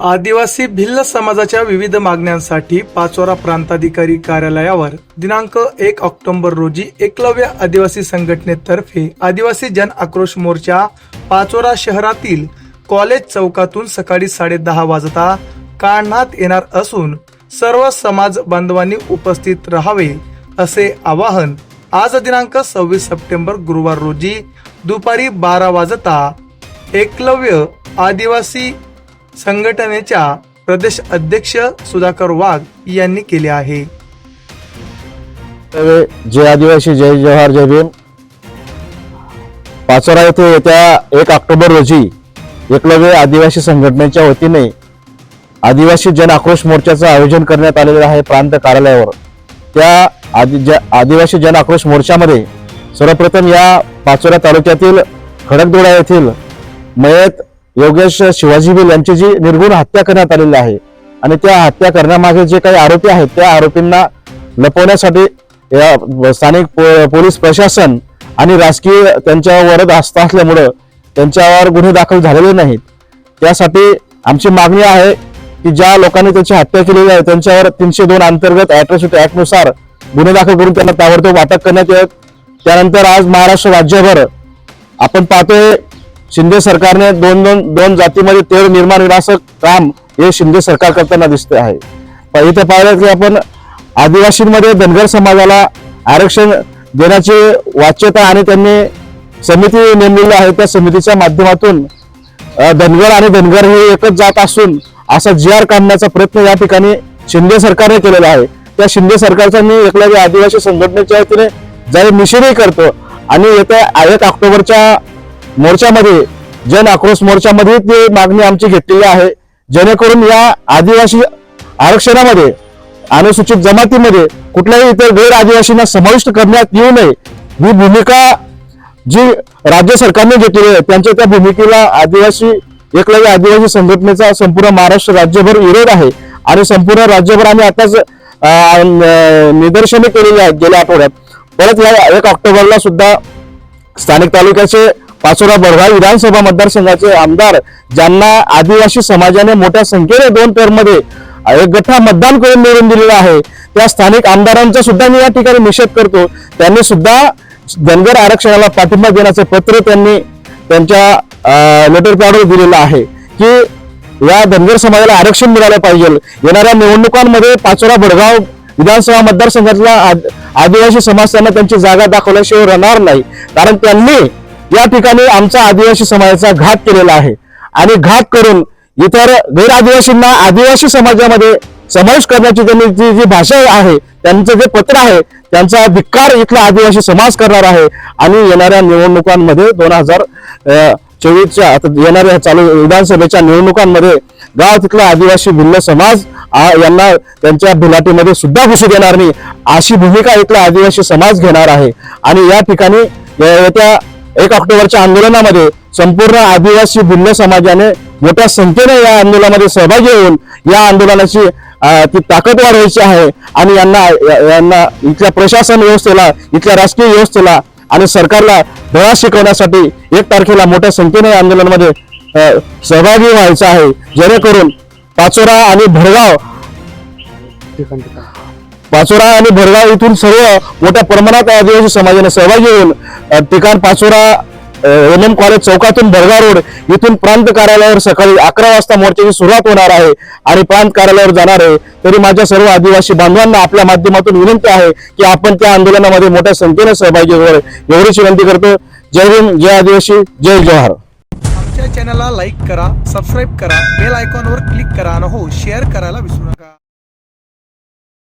आदिवासी भिल्ल समाजाच्या विविध मागण्यांसाठी पाचोरा प्रांताधिकारी कार्यालयावर दिनांक एक ऑक्टोबर रोजी एकलव्य आदिवासी संघटनेतर्फे आदिवासी जन आक्रोश मोर्चा पाचोरा शहरातील कॉलेज चौकातून सकाळी साडेदहा वाजता काढण्यात येणार असून सर्व समाज बांधवांनी उपस्थित राहावे असे आवाहन आज दिनांक सव्वीस सप्टेंबर गुरुवार रोजी दुपारी बारा वाजता एकलव्य आदिवासी संघटनेच्या प्रदेश अध्यक्ष सुधाकर वाघ यांनी केले आहे. जय आदिवासी जय जवाहर जय भीम. पाचोरा येथे येत्या एक ऑक्टोबर रोजी एकलव्य आदिवासी संघटनेच्या वतीने आदिवासी जन आक्रोश मोर्चाचं आयोजन करण्यात आलेलं आहे प्रांत कार्यालयावर. त्या आदि ज आदिवासी जन आक्रोश मोर्चामध्ये सर्वप्रथम या पाचोरा तालुक्यातील खडकदोडा येथील मयत योगेश शिवाजी बिल यांची जी निर्गुण हत्या करण्यात आलेली आहे आणि त्या हत्या करण्यामागे जे काही आरोपी आहेत त्या आरोपींना लपवण्यासाठी या स्थानिक पोलीस प्रशासन आणि राजकीय त्यांच्यावर आस्था असल्यामुळं त्यांच्यावर गुन्हे दाखल झालेले नाहीत. त्यासाठी आमची मागणी आहे की ज्या लोकांनी त्याची हत्या केलेली आहे त्यांच्यावर तीनशे दोन अंतर्गत अॅट्रॉसिटी ऍक्टनुसार गुन्हे दाखल करून त्यांना ताबडतोब अटक करण्यात येत त्यानंतर आज महाराष्ट्र राज्यभर आपण पाहतोय शिंदे सरकारने दोन दोन दोन जातीमध्ये तेढ निर्माण विनाशक काम हे शिंदे सरकार करताना दिसते आहे. प- इथे पाहिलं की आपण आदिवासींमध्ये धनगर समाजाला आरक्षण देण्याची वाच्यता आणि त्यांनी समिती नेमलेली आहे त्या समितीच्या माध्यमातून धनगर आणि धनगर हे एकच जात असून असा जी आर काढण्याचा प्रयत्न या ठिकाणी शिंदे सरकारने केलेला आहे. त्या शिंदे सरकारचा मी एकल्या आदिवासी संघटनेच्या वतीने जाहीर निषेधही करतो आणि येत्या एक ऑक्टोबरच्या मोर्चामध्ये जन आक्रोश मोर्चामध्ये ती मागणी आमची घेतलेली आहे. जेणेकरून या आदिवासी आरक्षणामध्ये अनुसूचित जमातीमध्ये कुठल्याही इतर गैर आदिवासींना समाविष्ट करण्यात येऊ नये. ही भूमिका जी राज्य सरकारने घेतलेली आहे त्यांच्या त्या भूमिकेला आदिवासी एकलव्य आदिवासी संघटनेचा संपूर्ण महाराष्ट्र राज्यभर विरोध आहे. आणि संपूर्ण राज्यभर आम्ही आताच न- निदर्शने केलेली आहेत गेल्या आठवड्यात. परत या एक ऑक्टोबरला सुद्धा स्थानिक तालुक्याचे पाचोरा बडगाव विधानसभा मतदारसंघाचे आमदार ज्यांना आदिवासी समाजाने मोठ्या संख्येने दोन टर्ममध्ये एक गठ्ठा मतदान करून निवडून दिलेला आहे. त्या स्थानिक आमदारांचा सुद्धा मी या ठिकाणी निषेध करतो. त्यांनी सुद्धा धनगर आरक्षणाला पाठिंबा देण्याचं पत्र त्यांनी त्यांच्या लेटर पॅडवर दिलेलं आहे की या धनगर समाजाला आरक्षण मिळालं पाहिजे. येणाऱ्या निवडणुकांमध्ये पाचोरा भडगाव विधानसभा मतदारसंघातला आद- आदिवासी समाज त्यांना त्यांची जागा दाखवल्याशिवाय राहणार नाही. कारण त्यांनी या ठिकाणी आमचा आदिवासी समाजाचा घात केलेला आहे. आणि घात करून इतर गैर आदिवासींना आदिवासी समाजामध्ये समावेश करण्याची त्यांनी जी जी भाषा आहे त्यांचं जे पत्र आहे त्यांचा धिक्कार इथला आदिवासी समाज करणार आहे. आणि येणाऱ्या निवडणुकांमध्ये दोन हजार चोवीसच्या आता येणाऱ्या चालू विधानसभेच्या निवडणुकांमध्ये गाव तिथला आदिवासी भिल्ल समाज यांना त्यांच्या भिलाटीमध्ये सुद्धा घुसू देणार नाही अशी भूमिका इथला आदिवासी समाज घेणार आहे. आणि या ठिकाणी येत्या एक ऑक्टोबरच्या आंदोलनामध्ये संपूर्ण आदिवासी भिल्ल समाजाने मोठ्या संख्येने या आंदोलनामध्ये सहभागी होऊन या आंदोलनाची ती ताकद वाढवायची आहे. आणि यांना यांना इथल्या प्रशासन व्यवस्थेला इथल्या राजकीय व्यवस्थेला आणि सरकारला धडा शिकवण्यासाठी एक तारखेला मोठ्या संख्येने या आंदोलनामध्ये सहभागी व्हायचं आहे. जेणेकरून पाचोरा आणि भडगाव पाचोरा आणि भरगाव इथून सर्व मोठ्या प्रमाणात आदिवासी समाजाने सहभागी होऊन ठिकाण पाचोरा एम एम कॉलेज चौकातून भरगाव रोड इथून प्रांत कार्यालयावर सकाळी अकरा वाजता मोर्चाची सुरुवात होणार आहे आणि प्रांत कार्यालयावर जाणार आहे. तरी माझ्या सर्व आदिवासी बांधवांना आपल्या माध्यमातून विनंती आहे की आपण त्या आंदोलनामध्ये मोठ्या संख्येने सहभागी व्हावे एवढीच विनंती करतो. जय हिंद जय आदिवासी जय जवाहर आमच्या चॅनलला लाईक करा सबस्क्राईब करा बेल आयकॉनवर क्लिक करा आणि हो शेअर करायला विसरू नका.